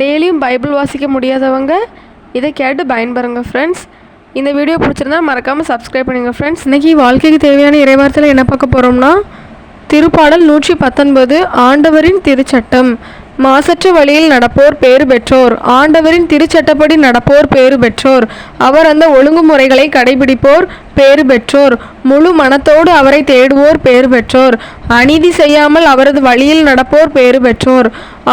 டெய்லியும் பைபிள் வாசிக்க முடியாதவங்க இதை கேட்டு பயன்பெறுங்க ஃப்ரெண்ட்ஸ் இந்த வீடியோ பிடிச்சிருந்தா மறக்காமல் சப்ஸ்கிரைப் பண்ணுங்கள் ஃப்ரெண்ட்ஸ் இன்றைக்கி வாழ்க்கைக்கு தேவையான இறைவாரத்தில் என்ன பார்க்க போகிறோம்னா திருப்பாடல் நூற்றி பத்தொன்பது ஆண்டவரின் திருச்சட்டம். மாசற்ற வழியில் நடப்போர் பேறு பெற்றோர். ஆண்டவரின் திருச்சட்டப்படி நடப்போர் பேறு பெற்றோர். அவர் அந்த ஒழுங்குமுறைகளை கடைபிடிப்போர் பேறு பெற்றோர். முழு மனத்தோடு அவரை தேடுவோர் பேறு பெற்றோர். அநீதி செய்யாமல் அவரது வழியில் நடப்போர் பேறு பெற்றோர்.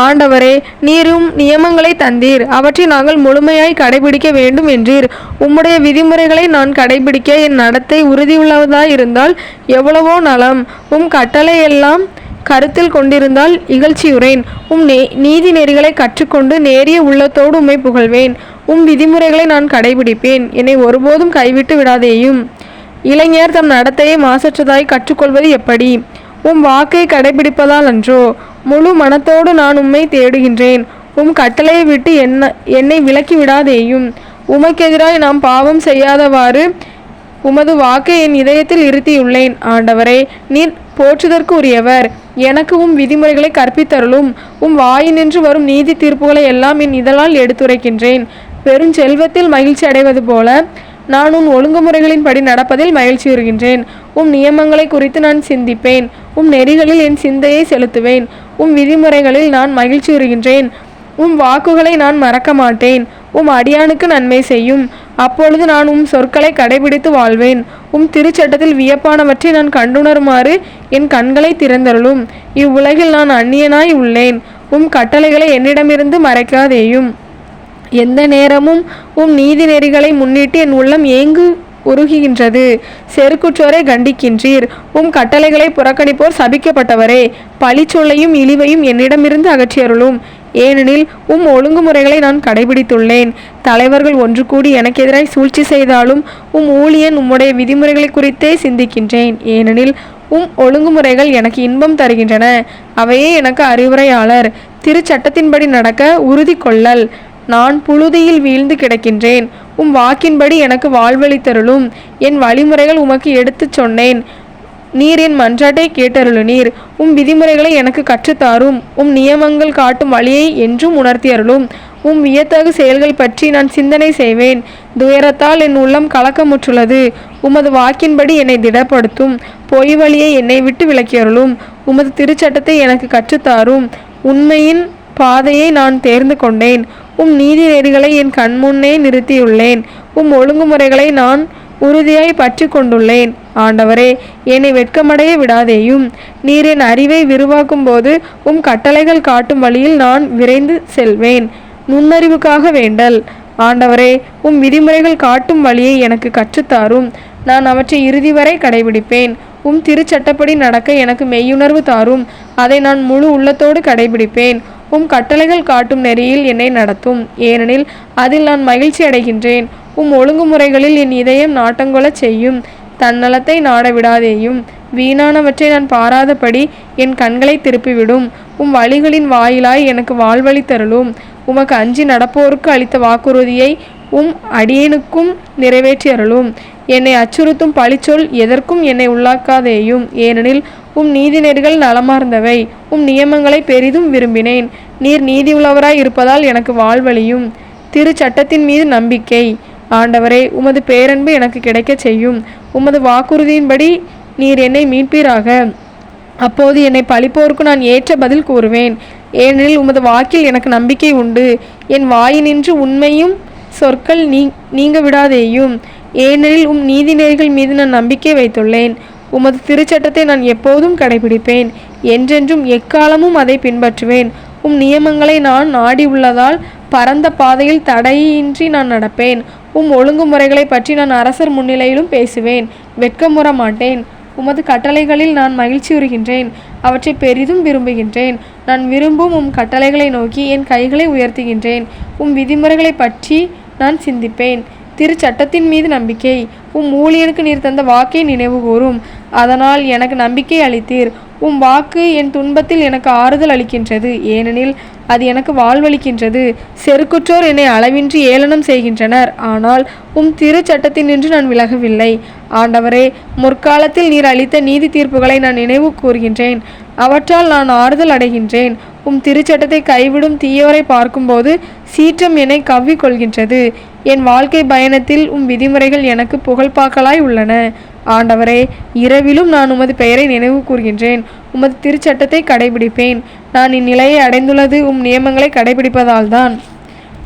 ஆண்டவரே நீரும் நியமங்களை தந்தீர். அவற்றை நாங்கள் முழுமையாய் கடைபிடிக்க வேண்டும் என்றீர். உம்முடைய விதிமுறைகளை நான் கடைபிடிக்க என் நடத்தை உறுதியுள்ளதாயிருந்தால் எவ்வளவோ நலம். உம் கட்டளை எல்லாம் கருத்தில் கொண்டிருந்தால் இகழ்ச்சியுறேன். உம் நே நீதி நெறிகளை கற்றுக்கொண்டு நேரிய உள்ளத்தோடு உம்மை புகழ்வேன். உம் விதிமுறைகளை நான் கடைபிடிப்பேன். என்னை ஒருபோதும் கைவிட்டு விடாதேயும். இளைஞர் தம் நடத்தையை மாசற்றதாய் கற்றுக்கொள்வது எப்படி? உம் வாக்கை கடைபிடிப்பதால் அன்றோ? முழு மனத்தோடு நான் உம்மை தேடுகின்றேன். உம் கட்டளையை விட்டு என்ன என்னை விலக்கி விடாதேயும். உமக்கெதிராய் நாம் பாவம் செய்யாதவாறு உமது வாக்கை என் இதயத்தில் இருத்தியுள்ளேன். ஆண்டவரே நீர் போற்றுதற்கு உரியவர் எனக்கு உம் விதிமுறைகளை கற்பித்தருளும். உம் வாயினின்று வரும் நீதி தீர்ப்புகளை எல்லாம் என் இதழால் எடுத்துரைக்கின்றேன். பெருஞ்செல்வத்தில் மகிழ்ச்சி அடைவது போல நான் உன் ஒழுங்குமுறைகளின்படி நடப்பதில் மகிழ்ச்சி வருகின்றேன் உம் நியமங்களை குறித்து நான் சிந்திப்பேன். உம் நெறிகளில் என் சிந்தையை செலுத்துவேன். உம் விதிமுறைகளில் நான் மகிழ்ச்சி வருகின்றேன் உம் வாக்குகளை நான் மறக்க மாட்டேன். உம் அடியானுக்கு நன்மை செய்யும். அப்பொழுது நான் உம் சொற்களை கடைபிடித்து வாழ்வேன். உம் திருச்சட்டத்தில் வியப்பானவற்றை நான் கண்டுணருமாறு என் கண்களை திறந்தருளும். இவ்வுலகில் நான் அந்நியனாய் உள்ளேன். உம் கட்டளைகளை என்னிடமிருந்து மறைக்காதேயும். எந்த நேரமும் உம் நீதி நெறிகளை முன்னிட்டு என் உள்ளம் ஏங்கு உருகுகின்றது. செருக்குற்றோரை கண்டிக்கின்றீர். உம் கட்டளைகளை புறக்கணிப்போர் சபிக்கப்பட்டவரே. பழிச்சொல்லையும் இழிவையும் என்னிடமிருந்து அகற்றியருளும். ஏனெனில் உம் ஒழுங்குமுறைகளை நான் கடைபிடித்துள்ளேன். தலைவர்கள் ஒன்று கூடி எனக்கு எதிராய் சூழ்ச்சி செய்தாலும் உம் ஊழியன் உம்முடைய விதிமுறைகளை குறித்தே சிந்திக்கின்றேன். ஏனெனில் உம் ஒழுங்குமுறைகள் எனக்கு இன்பம் தருகின்றன. அவையே எனக்கு அறிவுரையாளர். திருச்சட்டத்தின்படி நடக்க உறுதி கொள்ளல். நான் புழுதியில் வீழ்ந்து கிடக்கின்றேன். உம் வாக்கின்படி எனக்கு வாழ்வளித்தருளும் என் வழிமுறைகள் உமக்கு எடுத்துச் சொன்னேன். நீர் என் மன்றாட்டை கேட்டருளு நீர் உம் விதிமுறைகளை எனக்கு கற்றுத்தாரும். உம் நியமங்கள் காட்டும் வழியை என்றும் உணர்த்தியருளும். உம் வியத்தகு செயல்கள் பற்றி நான் சிந்தனை செய்வேன். துயரத்தால் என் உள்ளம் கலக்கமுற்றுள்ளது. உமது வாக்கின்படி என்னை திடப்படுத்தும். பொய் வழியை என்னை விட்டு விலக்கியருளும். உமது திருச்சட்டத்தை எனக்கு கற்றுத்தாரும். உண்மையின் பாதையை நான் தேர்ந்து கொண்டேன். உம் நீதி நெறிகளை என் கண்முன்னே நிறுத்தியுள்ளேன். உம் ஒழுங்குமுறைகளை நான் உறுதியாய் பற்றி கொண்டுள்ளேன் ஆண்டவரே என்னை வெட்கமடைய விடாதேயும் நீர் என் அறிவை விரிவாக்கும் போது உம் கட்டளைகள் காட்டும் வழியில் நான் விரைந்து செல்வேன். நுண்ணறிவுக்காக வேண்டல். ஆண்டவரே உம் விதிமுறைகள் காட்டும் வழியை எனக்கு கற்றுத்தாரும். நான் அவற்றை இறுதி வரை கடைபிடிப்பேன். உம் திருச்சட்டப்படி நடக்க எனக்கு மெய்யுணர்வு தாரும். அதை நான் முழு உள்ளத்தோடு கடைபிடிப்பேன். உம் கட்டளைகள் காட்டும் நெறியில் என்னை நடத்தும். ஏனெனில் அதில் நான் மகிழ்ச்சி அடைகின்றேன் உம் ஒழுங்குமுறைகளில் என் இதயம் நாட்டங்கொலச் செய்யும். தன்னலத்தை நாட விடாதேயும் வீணானவற்றை நான் பாராதபடி என் கண்களை திருப்பிவிடும். உம் வழிகளின் வாயிலாய் எனக்கு வாழ்வழித்தருளும் உமக்கு அஞ்சி நடப்போருக்கு அளித்த வாக்குறுதியை உம் அடியேனுக்கும் நிறைவேற்றி அருளும். என்னை அச்சுறுத்தும் பழிச்சொல் எதற்கும் என்னை உள்ளாக்காதேயும். ஏனெனில் உம் நீதிநெறிகள் நலமார்ந்தவை. உம் நியமங்களை பெரிதும் விரும்பினேன். நீர் நீதி உள்ளவராய் இருப்பதால் எனக்கு வாழ்வழியும். திரு சட்டத்தின் மீது நம்பிக்கை. ஆண்டவரே உமது பேரன்பு எனக்கு கிடைக்கச் செய்யும். உமது வாக்குறுதியின்படி நீர் என்னை மீட்பீராக. அப்போது என்னை பழிப்போருக்கு நான் ஏற்ற பதில் கூறுவேன். ஏனெனில் உமது வாக்கில் எனக்கு நம்பிக்கை உண்டு. என் வாயினின்று உண்மையும் சொற்கள் நீ நீங்க விடாதேயும் ஏனெனில் உம் நீதிநெறிகள் மீது நான் நம்பிக்கை வைத்துள்ளேன். உமது திருச்சட்டத்தை நான் எப்போதும் கடைபிடிப்பேன். என்றென்றும் எக்காலமும் அதை பின்பற்றுவேன். உம் நியமங்களை நான் நாடி உள்ளதால் பரந்த பாதையில் தடையின்றி நான் நடப்பேன். உம் ஒழுங்குமுறைகளை பற்றி நான் அரசர் முன்னிலையிலும் பேசுவேன். வெட்கமுற மாட்டேன். உமது கட்டளைகளில் நான் மகிழ்ச்சி உறுகின்றேன். அவற்றை பெரிதும் விரும்புகின்றேன். நான் விரும்பும் உம் கட்டளைகளை நோக்கி என் கைகளை உயர்த்துகின்றேன். உம் விதிமுறைகளை பற்றி நான் சிந்திப்பேன். திருச்சட்டத்தின் மீது நம்பிக்கை. உம் ஊழியனுக்கு நீர் தந்த வாக்கை நினைவு கூறும். அதனால் எனக்கு நம்பிக்கை அளித்தீர். உம் வாக்கு என் துன்பத்தில் எனக்கு ஆறுதல் அளிக்கின்றது. ஏனெனில் அது எனக்கு வாழ்வளிக்கின்றது. செருக்குற்றோர் என்னை அளவின்றி ஏளனம் செய்கின்றனர். ஆனால் உம் திரு சட்டத்தினின்று நான் விலகவில்லை. ஆண்டவரே முற்காலத்தில் நீர் அளித்த நீதி தீர்ப்புகளை நான் நினைவு கூறுகின்றேன். அவற்றால் நான் ஆறுதல் அடைகின்றேன். உம் திருச்சட்டத்தை கைவிடும் தீயோரை பார்க்கும்போது சீற்றம் என்னை கவ்விக்கொள்கின்றது என் வாழ்க்கை பயணத்தில் உம் விதிமுறைகள் எனக்கு புகழ்பாக்கலாய் உள்ளன. ஆண்டவரே இரவிலும் நான் உமது பெயரை நினைவு கூர்கின்றேன். உமது திருச்சட்டத்தை கடைபிடிப்பேன். நான் இந்நிலையை அடைந்துள்ளது உம் நியமங்களை கடைபிடிப்பதால்தான்.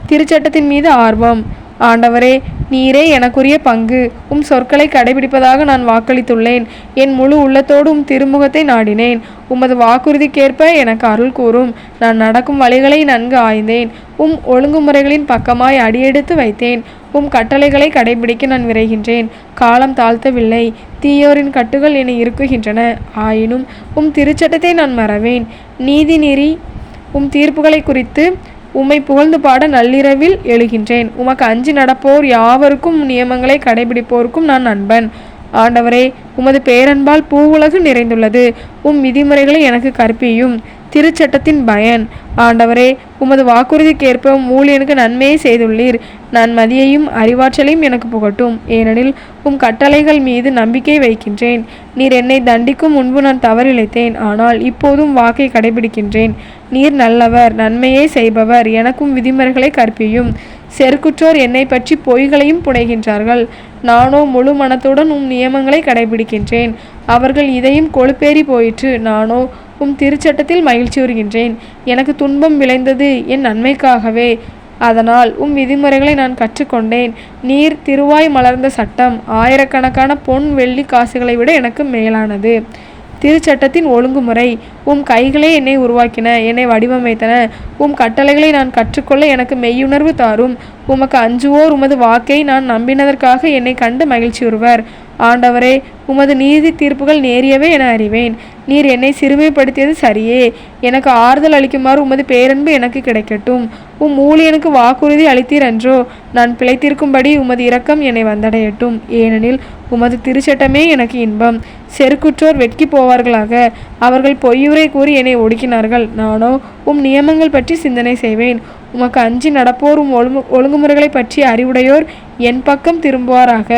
திருச்சட்டத்தின் மீது ஆர்வம். ஆண்டவரே நீரே எனக்குரிய பங்கு. உம் சொற்களை கடைபிடிப்பதாக நான் வாக்களித்துள்ளேன். என் முழு உள்ளத்தோடு உம் திருமுகத்தை நாடினேன். உமது வாக்குறுதிக்கேற்ப எனக்கு அருள் கூறும். நான் நடக்கும் வழிகளை நன்கு ஆய்ந்தேன். உம் ஒழுங்குமுறைகளின் பக்கமாய் அடியெடுத்து வைத்தேன். உம் கட்டளைகளை கடைபிடிக்க நான் விரைகின்றேன். காலம் தாழ்த்தவில்லை. தீயோரின் கட்டுகள் என்னை இருக்குகின்றன ஆயினும் உம் திருச்சட்டத்தை நான் மறவேன். நீதி நெறி உம் தீர்ப்புகளை குறித்து உம்மை புகழ்ந்து பாட நள்ளிரவில் எழுகின்றேன். உமக்கு அஞ்சு நடப்போர் யாவருக்கும் நியமங்களை கடைபிடிப்போருக்கும் நான் நண்பன். ஆண்டவரே உமது பேரன்பால் பூவுலகு நிறைந்துள்ளது. உம் விதிமுறைகளை எனக்கு கற்பியும். திருச்சட்டத்தின் பயன். ஆண்டவரே உமது வாக்குறுதிக்கேற்ப ஊழியனுக்கு நன்மையை செய்துள்ளீர். நான் மதியையும் அறிவாற்றலையும் எனக்கு புகட்டும். ஏனெனில் உம் கட்டளைகள் மீது நம்பிக்கை வைக்கின்றேன். நீர் என்னை தண்டிக்கும் முன்பு நான் தவறிழைத்தேன். ஆனால் இப்போதும் வாக்கை கடைபிடிக்கின்றேன். நீர் நல்லவர் நன்மையே செய்பவர் எனக்கும் விதிமுறைகளை கற்பியும். செருக்குற்றோர் என்னை பற்றி பொய்களையும் புனைகின்றார்கள். நானோ முழு மனத்துடன் உம் நியமங்களை கடைபிடிக்கின்றேன். அவர்கள் இதையும் கொழுப்பேறி போயிற்று. நானோ உம் திருச்சட்டத்தில் மகிழ்ச்சியுறுகின்றேன் எனக்கு துன்பம் விளைந்தது என் நன்மைக்காகவே. அதனால் உம் விதிமுறைகளை நான் கற்றுக்கொண்டேன். நீர் திருவாய் மலர்ந்த சட்டம் ஆயிரக்கணக்கான பொன் வெள்ளி காசுகளை விட எனக்கு மேலானது. திருச்சட்டத்தின் ஒழுங்குமுறை உம் கைகளே என்னை உருவாக்கின என்னை வடிவமைத்தன. உம் கட்டளைகளை நான் கற்றுக்கொள்ள எனக்கு மெய்யுணர்வு தாரும். உமக்கு அஞ்சுவோர் உமது வாக்கை நான் நம்பினதற்காக என்னை கண்டு மகிழ்ச்சியுறுவர் ஆண்டவரே உமது நீதி தீர்ப்புகள் நேரியவே என அறிவேன். நீர் என்னை சிறுமைப்படுத்தியது சரியே. எனக்கு ஆறுதல் அளிக்குமாறு உமது பேரன்பு எனக்கு கிடைக்கட்டும். உம் ஊழியனுக்கு வாக்குறுதி அளித்தீர் என்றோ நான் பிழைத்திருக்கும்படி உமது இரக்கம் என்னை வந்தடையட்டும். ஏனெனில் உமது திருச்சட்டமே எனக்கு இன்பம். செருக்குற்றோர் வெட்கி போவார்களாக. அவர்கள் பொய்யுரை கூறி என்னை ஒடுக்கினார்கள். நானோ உம் நியமங்கள் பற்றி சிந்தனை செய்வேன். உமக்கு அஞ்சி நடப்போர் உம் ஒழுங்கு ஒழுங்குமுறைகளை பற்றி அறிவுடையோர் என் பக்கம் திரும்புவாராக.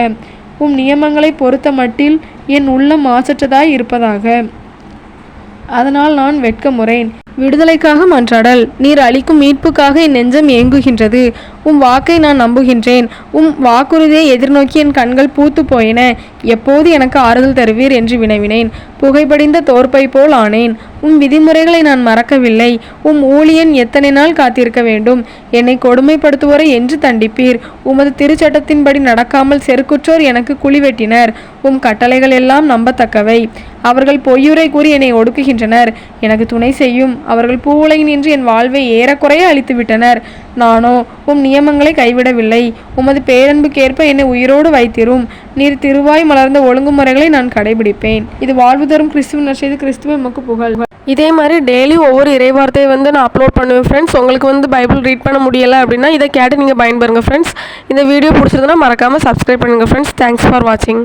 உம் நியமங்களை பொறுத்த மட்டில் என் உள்ளம் மாசற்றதாய் இருப்பதாக. அதனால் நான் வெட்கமுறேன் விடுதலைக்காக மன்றாடல். நீர் அளிக்கும் மீட்புக்காக என் நெஞ்சம் ஏங்குகின்றது. உம் வாக்கை நான் நம்புகின்றேன். உம் வாக்குறுதியை எதிர்நோக்கி என் கண்கள் பூத்து போயின. எப்போது எனக்கு ஆறுதல் தருவீர் என்று வினவினேன். புகைப்படிந்த தோற்பை போல் ஆனேன். உம் விதிமுறைகளை நான் மறக்கவில்லை. உம் ஊழியன் எத்தனை நாள் காத்திருக்க வேண்டும்? என்னை கொடுமைப்படுத்துவோரை என்று தண்டிப்பீர். உமது திருச்சட்டத்தின்படி நடக்காமல் செருக்குற்றோர் எனக்கு குழி வெட்டினர். உம் கட்டளைகள் எல்லாம் நம்பத்தக்கவை. அவர்கள் பொய்யுரை கூறி என்னை ஒடுக்குகின்றனர். எனக்கு துணை செய்யும். அவர்கள் பூவுலகில் நின்று என் வாழ்வை ஏறக்குறைய அழித்து விட்டனர் நானோ உம் நியமங்களை கைவிடவில்லை. உமது பேரன்புக்கேற்ப என்னை உயிரோடு வைத்திரும். நீர் திருவாய் மலர்ந்த ஒழுங்குமுறைகளை நான் கடைபிடிப்பேன். இது வாழ்வு தரும் கிறிஸ்துவின் செய்து கிறிஸ்துவ எமக்கு புகழ். இதே மாதிரி டெய்லி ஒவ்வொரு இறைவார்த்தையை வந்து நான் அப்லோட் பண்ணுவேன் ஃப்ரெண்ட்ஸ் உங்களுக்கு வந்து பைபிள் ரீட் பண்ண முடியலை அப்படின்னா இதை கேட்டு நீங்கள் பயன்பெறுங்க ஃப்ரெண்ட்ஸ் இந்த வீடியோ பிடிச்சிருந்தனா மறக்காமல் சப்ஸ்கிரைப் பண்ணுங்கள் ஃப்ரெண்ட்ஸ் தேங்க்ஸ் ஃபார் வாட்சிங்